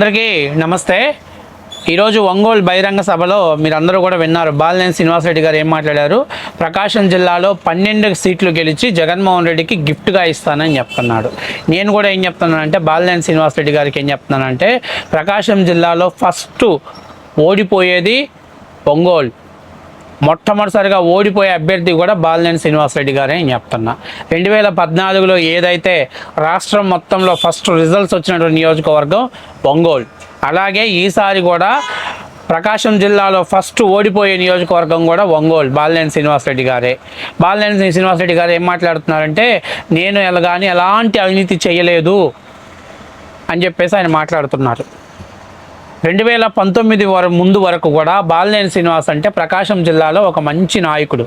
అందరికీ నమస్తే. ఈరోజు ఒంగోలు బహిరంగ సభలో మీరందరూ కూడా విన్నారు. బాలినేని శ్రీనివాసరెడ్డి గారు ఏం మాట్లాడారు? ప్రకాశం జిల్లాలో పన్నెండు సీట్లు గెలిచి జగన్మోహన్ రెడ్డికి గిఫ్ట్గా ఇస్తానని చెప్తున్నాడు. నేను కూడా ఏం చెప్తున్నానంటే బాలినేని శ్రీనివాసరెడ్డి గారికి ఏం చెప్తున్నానంటే ప్రకాశం జిల్లాలో ఫస్ట్ ఓడిపోయేది ఒంగోలు. మొట్టమొదటిసారిగా ఓడిపోయే అభ్యర్థి కూడా బాలినేని శ్రీనివాసరెడ్డి గారే అని చెప్తున్నా. రెండు వేల పద్నాలుగులో ఏదైతే రాష్ట్రం మొత్తంలో ఫస్ట్ రిజల్ట్స్ వచ్చినటువంటి నియోజకవర్గం ఒంగోలు. అలాగే ఈసారి కూడా ప్రకాశం జిల్లాలో ఫస్ట్ ఓడిపోయే నియోజకవర్గం కూడా ఒంగోలు బాలినేని శ్రీనివాసరెడ్డి గారే. బాలినేని శ్రీనివాసరెడ్డి గారు ఏం మాట్లాడుతున్నారంటే నేను ఎలా కానీ ఎలాంటి అవినీతి చేయలేదు అని చెప్పేసి ఆయన మాట్లాడుతున్నారు. రెండు వేల పంతొమ్మిది వర ముందు వరకు కూడా బాలినేని శ్రీనివాస్ అంటే ప్రకాశం జిల్లాలో ఒక మంచి నాయకుడు.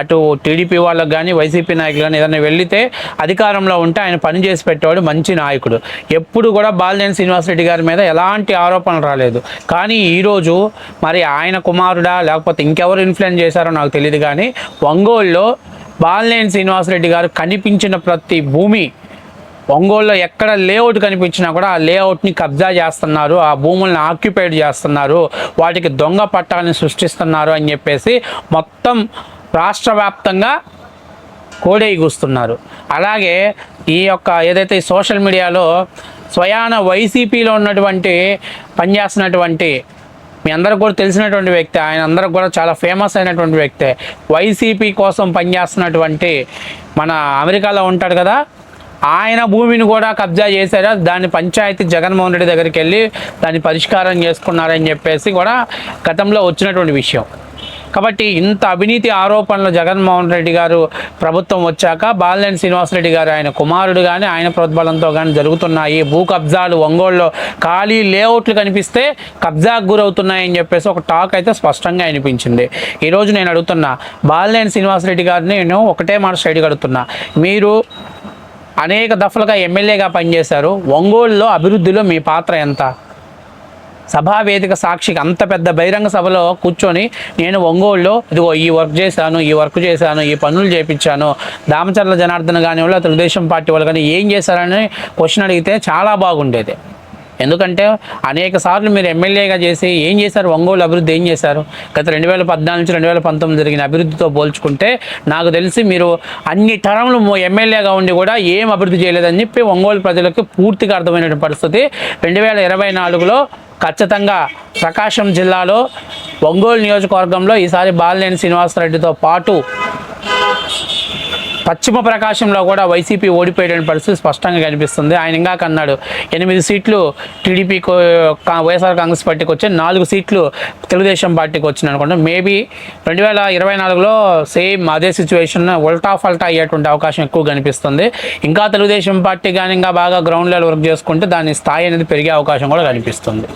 అటు టీడీపీ వాళ్ళకి కానీ వైసీపీ నాయకులు కానీ ఏదైనా వెళితే అధికారంలో ఉంటే ఆయన పని చేసి పెట్టేవాడు మంచి నాయకుడు. ఎప్పుడు కూడా బాలినేని శ్రీనివాసరెడ్డి గారి మీద ఎలాంటి ఆరోపణలు రాలేదు. కానీ ఈరోజు మరి ఆయన కుమారుడా లేకపోతే ఇంకెవరు ఇన్ఫ్లుయెన్స్ చేశారో నాకు తెలియదు కానీ ఒంగోలులో బాలినేని శ్రీనివాసరెడ్డి గారు కనిపించిన ప్రతి భూమి ఒంగోలులో ఎక్కడ లేఅవుట్ కనిపించినా కూడా ఆ లేఅవుట్ని కబ్జా చేస్తున్నారు ఆ భూముల్ని ఆక్యుపైడ్ చేస్తున్నారు వాటికి దొంగ పట్టాలని సృష్టిస్తున్నారు అని చెప్పేసి మొత్తం రాష్ట్ర వ్యాప్తంగా కోడేయిగూస్తున్నారు అలాగే ఈ యొక్క ఏదైతే సోషల్ మీడియాలో స్వయాన వైసీపీలో ఉన్నటువంటి పనిచేస్తున్నటువంటి మీ అందరికి కూడా తెలిసినటువంటి వ్యక్తి ఆయన అందరికి కూడా చాలా ఫేమస్ అయినటువంటి వ్యక్తే. వైసీపీ కోసం పనిచేస్తున్నటువంటి మన అమెరికాలో ఉంటాడు కదా ఆయన భూమిని కూడా కబ్జా చేశారు? దాని పంచాయతీ జగన్మోహన్ రెడ్డి దగ్గరికి వెళ్ళి దాన్ని పరిష్కారం చేసుకున్నారని చెప్పేసి కూడా గతంలో వచ్చినటువంటి విషయం. కాబట్టి ఇంత అవినీతి ఆరోపణలు జగన్మోహన్ రెడ్డి గారు ప్రభుత్వం వచ్చాక బాలినేని శ్రీనివాసరెడ్డి గారు ఆయన కుమారుడు కానీ ఆయన ప్రోద్బలంతో కానీ జరుగుతున్నాయి. భూ కబ్జాలు ఒంగోలులో ఖాళీ లేఅవుట్లు కనిపిస్తే కబ్జాకు గురవుతున్నాయని చెప్పేసి ఒక టాక్ అయితే స్పష్టంగా అనిపించింది ఈరోజు నేను అడుగుతున్నా బాలినేని శ్రీనివాసరెడ్డి గారిని నేను ఒకటే మాట స్ట్రైట్గా అడుగుతున్నా. మీరు అనేక దఫలుగా ఎమ్మెల్యేగా పనిచేశారు. ఒంగోలులో అభివృద్ధిలో మీ పాత్ర ఎంత? సభా వేదిక సాక్షికి అంత పెద్ద బహిరంగ సభలో కూర్చొని నేను ఒంగోలులో ఇదిగో ఈ వర్క్ చేశాను ఈ వర్క్ చేశాను ఈ పనులు చేపించాను. దామచర్ల జనార్దన్ కానివాళ్ళు తెలుగుదేశం పార్టీ వాళ్ళు కానీ ఏం చేశారని క్వశ్చన్ అడిగితే చాలా బాగుండేది. ఎందుకంటే అనేక సార్లు మీరు ఎమ్మెల్యేగా చేసి ఏం చేశారు? ఒంగోలు అభివృద్ధి ఏం చేశారు? గత రెండు వేల పద్నాలుగు నుంచి రెండు వేల పంతొమ్మిది జరిగిన అభివృద్ధితో పోల్చుకుంటే నాకు తెలిసి మీరు అన్ని టర్మ్లు ఎమ్మెల్యేగా ఉండి కూడా ఏం అభివృద్ధి చేయలేదని చెప్పి ఒంగోలు ప్రజలకు పూర్తిగా అర్థమైనటువంటి పరిస్థితి. రెండు వేల ఇరవై నాలుగులో ఖచ్చితంగా ప్రకాశం జిల్లాలో ఒంగోలు నియోజకవర్గంలో ఈసారి బాలినేని శ్రీనివాసరెడ్డితో పాటు పశ్చిమ ప్రకాశంలో కూడా వైసీపీ ఓడిపోయిన పరిస్థితి స్పష్టంగా కనిపిస్తుంది. ఆయన ఇంకా కన్నాడు. ఎనిమిది సీట్లు టీడీపీ వైఎస్ఆర్ కాంగ్రెస్ పార్టీకి వచ్చి నాలుగు సీట్లు తెలుగుదేశం పార్టీకి వచ్చినాయి అనుకుంటా మేబీ రెండు వేల ఇరవై నాలుగులో సేమ్ అదే సిచ్యువేషన్ ఉల్టా ఫల్టా అయ్యేటువంటి అవకాశం ఎక్కువ కనిపిస్తుంది. ఇంకా తెలుగుదేశం పార్టీ కానీ ఇంకా బాగా గ్రౌండ్ లెవెల్ వర్క్ చేసుకుంటే దాని స్థాయి అనేది పెరిగే అవకాశం కూడా కనిపిస్తుంది.